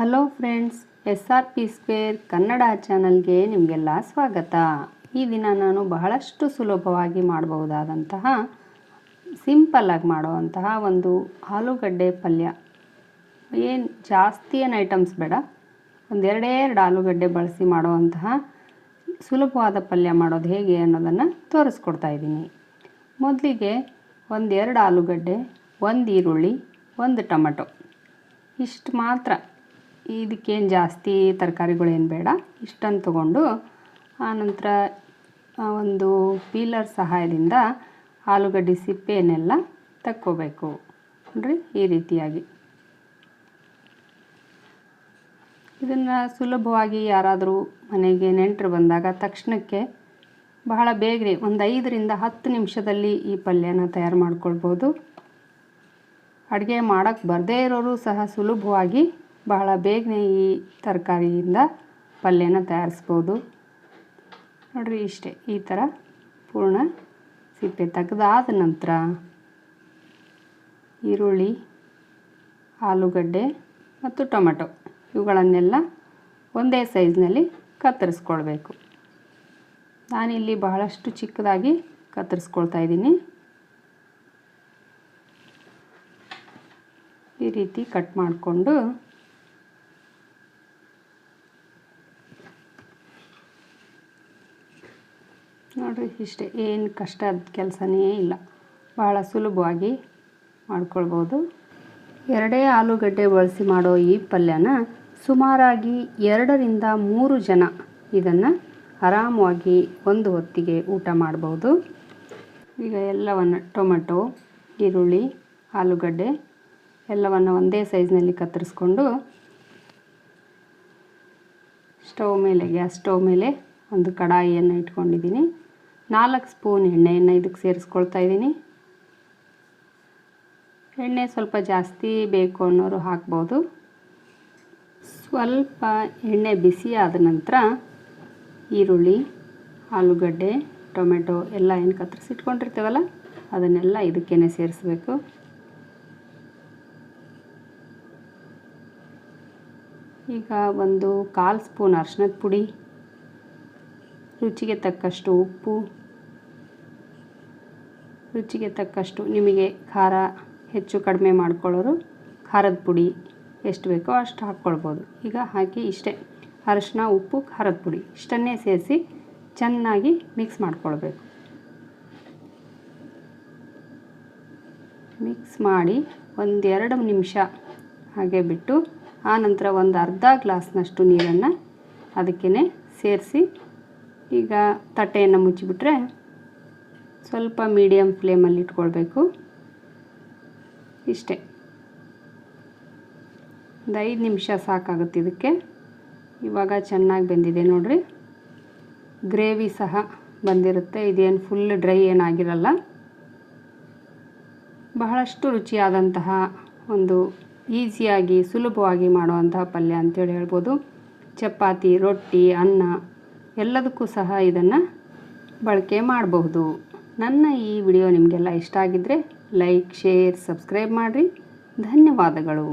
Hello friends S R P square Kannada ಚಾನಲ್ಗೆ ನಿಮಗೆಲ್ಲ ಸ್ವಾಗತ. ಈ ದಿನ ನಾನು ಬಹಳಷ್ಟು ಸುಲಭವಾಗಿ ಮಾಡಬಹುದಾದಂತಹ ಸಿಂಪಲ್ಲಾಗಿ ಮಾಡುವಂತಹ ಒಂದು ಆಲೂಗಡ್ಡೆ ಪಲ್ಯ. ಏನು ಜಾಸ್ತಿ ಏನು ಐಟಮ್ಸ್ ಬೇಡ ಒಂದೆರಡೇ ಎರಡು ಆಲೂಗಡ್ಡೆ ಬಳಸಿ ಮಾಡುವಂತಹ ಸುಲಭವಾದ ಪಲ್ಯ ಮಾಡೋದು ಹೇಗೆ ಅನ್ನೋದನ್ನು ತೋರಿಸ್ಕೊಡ್ತಾ ಇದ್ದೀನಿ. ಮೊದಲಿಗೆ ಒಂದೆರಡು ಆಲೂಗಡ್ಡೆ, ಒಂದು ಈರುಳ್ಳಿ, ಒಂದು ಟೊಮೆಟೊ. ಇಷ್ಟು ಮಾತ್ರ. ಇದಕ್ಕೇನು ಜಾಸ್ತಿ ತರಕಾರಿಗಳೇನು ಬೇಡ. ಇಷ್ಟನ್ನು ತಗೊಂಡು ಆನಂತರ ಒಂದು ಪೀಲರ್ ಸಹಾಯದಿಂದ ಆಲೂಗಡ್ಡೆ ಸಿಪ್ಪೆಯನ್ನೆಲ್ಲ ತಕ್ಕೋಬೇಕು. ನೋಡ್ರಿ ಈ ರೀತಿಯಾಗಿ. ಇದನ್ನು ಸುಲಭವಾಗಿ ಯಾರಾದರೂ ಮನೆಗೆ ನೆಂಟರು ಬಂದಾಗ ತಕ್ಷಣಕ್ಕೆ ಬಹಳ ಬೇಗನೆ ಒಂದು ಐದರಿಂದ ಹತ್ತು ನಿಮಿಷದಲ್ಲಿ ಈ ಪಲ್ಯನ ತಯಾರು ಮಾಡ್ಕೊಳ್ಬೋದು. ಅಡುಗೆ ಮಾಡೋಕ್ಕೆ ಬರದೇ ಇರೋರು ಸಹ ಸುಲಭವಾಗಿ ಬಹಳ ಬೇಗನೆ ಈ ತರಕಾರಿಯಿಂದ ಪಲ್ಯನ ತಯಾರಿಸ್ಬೋದು. ನೋಡಿರಿ ಇಷ್ಟೇ, ಈ ಥರ ಪೂರ್ಣ ಸಿಪ್ಪೆ ತೆಗೆದಾದ ನಂತರ ಈರುಳ್ಳಿ, ಆಲೂಗಡ್ಡೆ ಮತ್ತು ಟೊಮೆಟೊ ಇವುಗಳನ್ನೆಲ್ಲ ಒಂದೇ ಸೈಜ್ನಲ್ಲಿ ಕತ್ತರಿಸ್ಕೊಳ್ಬೇಕು. ನಾನಿಲ್ಲಿ ಬಹಳಷ್ಟು ಚಿಕ್ಕದಾಗಿ ಕತ್ತರಿಸ್ಕೊಳ್ತಾ ಇದ್ದೀನಿ. ಈ ರೀತಿ ಕಟ್ ಮಾಡಿಕೊಂಡು ನೋಡಿರಿ, ಇಷ್ಟೇ. ಏನು ಕಷ್ಟದ ಕೆಲಸನೇ ಇಲ್ಲ. ಭಾಳ ಸುಲಭವಾಗಿ ಮಾಡ್ಕೊಳ್ಬೋದು. ಎರಡೇ ಆಲೂಗಡ್ಡೆ ಬಳಸಿ ಮಾಡೋ ಈ ಪಲ್ಯನ ಸುಮಾರಾಗಿ ಎರಡರಿಂದ ಮೂರು ಜನ ಇದನ್ನು ಆರಾಮವಾಗಿ ಒಂದು ಹೊತ್ತಿಗೆ ಊಟ ಮಾಡ್ಬೋದು. ಈಗ ಎಲ್ಲವನ್ನು ಟೊಮೆಟೊ, ಈರುಳ್ಳಿ, ಆಲೂಗಡ್ಡೆ ಎಲ್ಲವನ್ನು ಒಂದೇ ಸೈಜ್ನಲ್ಲಿ ಕತ್ತರಿಸ್ಕೊಂಡು ಸ್ಟವ್ ಮೇಲೆ, ಗ್ಯಾಸ್ ಸ್ಟವ್ ಮೇಲೆ ಒಂದು ಕಡಾಯಿಯನ್ನು ಇಟ್ಕೊಂಡಿದ್ದೀನಿ. ನಾಲ್ಕು ಸ್ಪೂನ್ ಎಣ್ಣೆಯನ್ನು ಇದಕ್ಕೆ ಸೇರಿಸ್ಕೊಳ್ತಾ ಇದ್ದೀನಿ. ಎಣ್ಣೆ ಸ್ವಲ್ಪ ಜಾಸ್ತಿ ಬೇಕು ಅನ್ನೋರು ಹಾಕ್ಬೋದು. ಸ್ವಲ್ಪ ಎಣ್ಣೆ ಬಿಸಿ ಆದ ನಂತರ ಈರುಳ್ಳಿ, ಆಲೂಗಡ್ಡೆ, ಟೊಮೆಟೊ ಎಲ್ಲ ಏನು ಕತ್ತರಿಸಿಟ್ಕೊಂಡಿರ್ತೀವಲ್ಲ ಅದನ್ನೆಲ್ಲ ಇದಕ್ಕೇ ಸೇರಿಸ್ಬೇಕು. ಈಗ ಒಂದು ಕಾಲು ಸ್ಪೂನ್ ಅರ್ಶಿನದ ಪುಡಿ, ರುಚಿಗೆ ತಕ್ಕಷ್ಟು ಉಪ್ಪು ರುಚಿಗೆ ತಕ್ಕಷ್ಟು ನಿಮಗೆ ಖಾರ ಹೆಚ್ಚು ಕಡಿಮೆ ಮಾಡ್ಕೊಳ್ಳೋರು ಖಾರದ ಪುಡಿ ಎಷ್ಟು ಬೇಕೋ ಅಷ್ಟು ಹಾಕ್ಕೊಳ್ಬೋದು. ಈಗ ಹಾಕಿ ಇಷ್ಟೇ. ಅರಶಿನ ಉಪ್ಪು, ಖಾರದ ಪುಡಿ ಇಷ್ಟನ್ನೇ ಸೇರಿಸಿ ಚೆನ್ನಾಗಿ ಮಿಕ್ಸ್ ಮಾಡ್ಕೊಳ್ಬೇಕು. ಮಿಕ್ಸ್ ಮಾಡಿ ಒಂದೆರಡು ನಿಮಿಷ ಹಾಗೆ ಬಿಟ್ಟು ಆನಂತರ ಒಂದು ಅರ್ಧ ಗ್ಲಾಸ್ನಷ್ಟು ನೀರನ್ನು ಅದಕ್ಕೇ ಸೇರಿಸಿ ಈಗ ತಟ್ಟೆಯನ್ನು ಮುಚ್ಚಿಬಿಟ್ರೆ ಸ್ವಲ್ಪ ಮೀಡಿಯಮ್ ಫ್ಲೇಮಲ್ಲಿ ಇಟ್ಕೊಳ್ಬೇಕು. ಇಷ್ಟೇ. ಒಂದು ಐದು ನಿಮಿಷ ಸಾಕಾಗುತ್ತೆ ಇದಕ್ಕೆ. ಇವಾಗ ಚೆನ್ನಾಗಿ ಬೆಂದಿದೆ ನೋಡಿರಿ. ಗ್ರೇವಿ ಸಹ ಬಂದಿರುತ್ತೆ. ಇದೇನು ಫುಲ್ ಡ್ರೈ ಏನಾಗಿರಲ್ಲ. ಬಹಳಷ್ಟು ರುಚಿಯಾದಂತಹ ಒಂದು ಈಸಿಯಾಗಿ, ಸುಲಭವಾಗಿ ಮಾಡುವಂತಹ ಪಲ್ಯ ಅಂತೇಳಿ ಹೇಳ್ಬೋದು. ಚಪಾತಿ, ರೊಟ್ಟಿ, ಅನ್ನ ಎಲ್ಲದಕ್ಕೂ ಸಹ ಇದನ್ನು ಬಳಕೆ ಮಾಡಬಹುದು. ನನ್ನ ಈ ವಿಡಿಯೋ ನಿಮಗೆಲ್ಲ ಇಷ್ಟ ಆಗಿದ್ದರೆ ಲೈಕ್ ಶೇರ್ ಸಬ್ಸ್ಕ್ರೈಬ್ ಮಾಡಿರಿ. ಧನ್ಯವಾದಗಳು.